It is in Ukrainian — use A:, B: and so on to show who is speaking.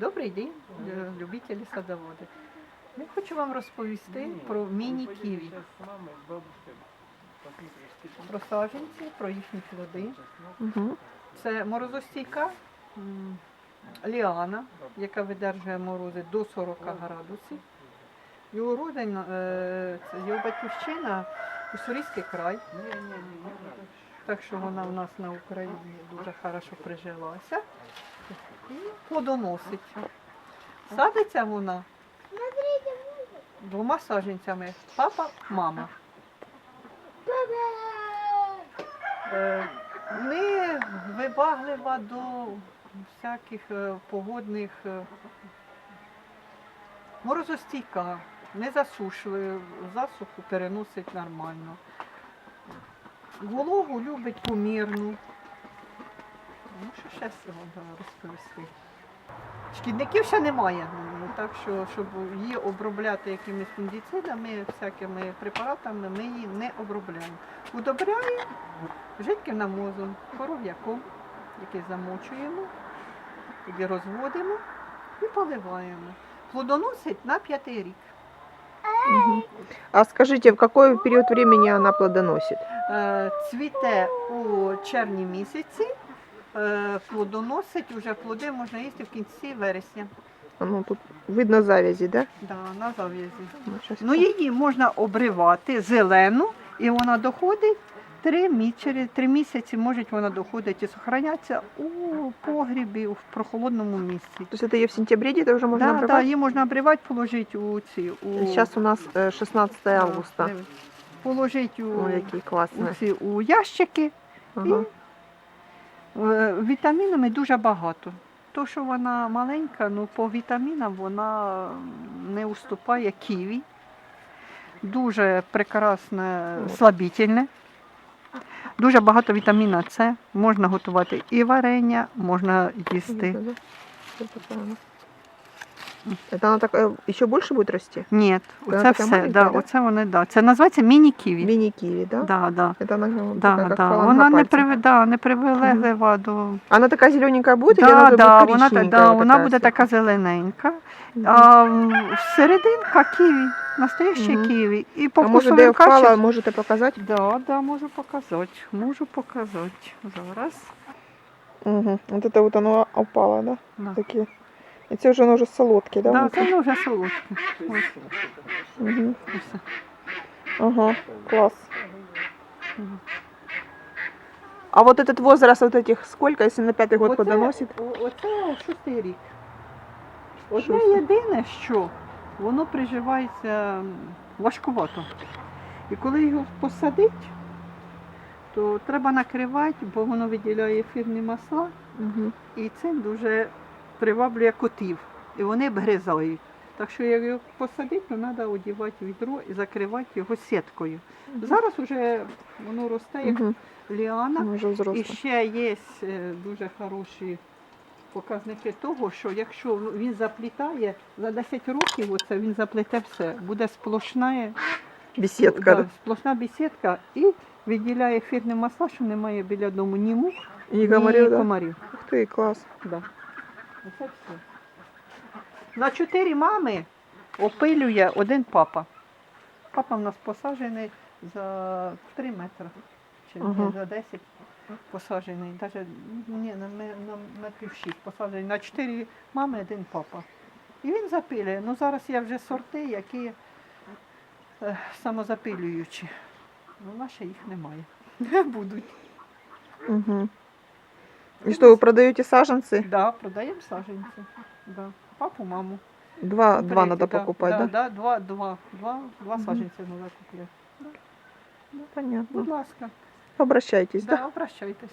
A: Добрий день, е, любителі садоводи. Я хочу вам розповісти про міні-ківі, про саджанці, про їхні плоди. Це морозостійка ліана, яка видержує морози до 40 градусів. Його родин, е, його батьківщина Уссурійський край. Так що вона в нас на Україні дуже хорошо прижилася і плодоносить. Садиться вона двома саджанцями. Папа, мама. Не вибаглива до всяких е, погодних е, морозостійка, не засушує, засуху переносить нормально. Вологу любить помірну. Ну, що ще можна розповісти? Шкідників ще немає, ну, так що, щоб її обробляти якимись фунгіцидами, всякими препаратами, ми її не обробляємо. Удобряємо жидким намозом, коров'яком, який замочуємо, тоді розводимо і поливаємо. Плодоносить на п'ятий рік.
B: А скажите, в какой период времени она плодоносит?
A: Е, Цвіте у червні місяці, плодоносить, уже плоди можна їсти в кінці вересня.
B: Ну, тут видно завязи, да?
A: Да, на зав'язі.
B: Ну, щас
A: Ну, її можна обривати зелену, і вона доходить три, мі- через три місяці може вона доходить і зберігається у погрібі, в прохолодному місці.
B: То есть это ее в сентябре где-то уже можно
A: Да, да,
B: обрывать?
A: її можна обривати, положити у ці. У...
B: Сейчас у нас э, 16
A: Да,
B: августа.
A: дивись. Положити у,
B: Ой, який
A: у,
B: класний.
A: ці, у ящики.
B: Ага.
A: Е, Вітамінами дуже багато. То, що вона маленька, ну по вітамінам вона не уступає ківі. Дуже прекрасне, слабітельне. Дуже багато вітаміна С. Можна готувати і варення, можна їсти.
B: Видно, да? Вот такая она. Это она так э, еще больше будет расти?
A: Ні,
B: Вона
A: оце
B: така
A: все.
B: маленька,
A: Да,
B: да?
A: Оце вони, да. Це називається міні-ківі.
B: Мини-киви, да?
A: Да, да.
B: Это она ну,
A: Да,
B: такая, как
A: да.
B: фаланга
A: Вона не,
B: пальца.
A: при, да, не привилеглива до
B: Она такая зелененькая будет или
A: Да,
B: она
A: да,
B: будет
A: вона, та-
B: коричневенькая
A: да,
B: вот
A: вона
B: такая
A: буде
B: сверху?
A: така зелененька.
B: Мгм.
A: А м, серединка ківі, настояще
B: Мгм.
A: ківі. І по
B: А может, де
A: вкусовим
B: впала,
A: качествам.
B: можете показати?
A: Да, да, можу показати. Можу показати. Зараз.
B: Угу. Вот это вот оно опало, да?
A: Да.
B: Такі. І це вже воно вже солодке, да?
A: Да,
B: внутрі?
A: це воно вже солодке. Ось,
B: Мгм.
A: ось.
B: Ага, класс.
A: Мгм.
B: А вот этот возраст вот этих сколько, если на пятый год
A: Оце-
B: подоносит?
A: о- Оце шостий рік. Одне
B: Шостий.
A: єдине, що воно приживається м, важкувато. І коли його посадить, то треба накривати, бо воно виділяє ефірні масла,
B: Угу.
A: і це дуже приваблює котів. І вони обгризають. Так що як його посадити, то треба одягати відро і закривати його сіткою. Зараз вже воно росте як
B: Угу.
A: ліана. І ще є е, дуже хороші показники того, що якщо він заплітає за 10 років, оце він заплете все, буде сплошна,
B: Беседка.
A: да, сплошна бесідка і виділяє ефірне масла, що немає біля дому ні мух,
B: И
A: ні
B: говорил, да?
A: комарів.
B: Ух ты, класс.
A: Да. Оце все. На чотири мами опилює один папа. Папа в нас посаджений за 3 метри. Чи ні, за 10 посаджений. Даже, ні, на, ме- на метрів 6 посаджений. На 4 мами один папа. І він запилює. Ну зараз є вже сорти, які е, самозапилюючі. Ну, ще їх немає. Будуть.
B: Угу. И что, вы продаете саженцы?
A: Да, продаємо саджанці. Да. Папу, маму.
B: Два, два
A: Третій,
B: надо
A: да,
B: покупать, да?
A: да? Да, два, два, два, два
B: Мгм.
A: саджанці треба купляти.
B: Ну, понятно.
A: Будь ласка,
B: Обращайтесь, да?
A: да, обращайтесь.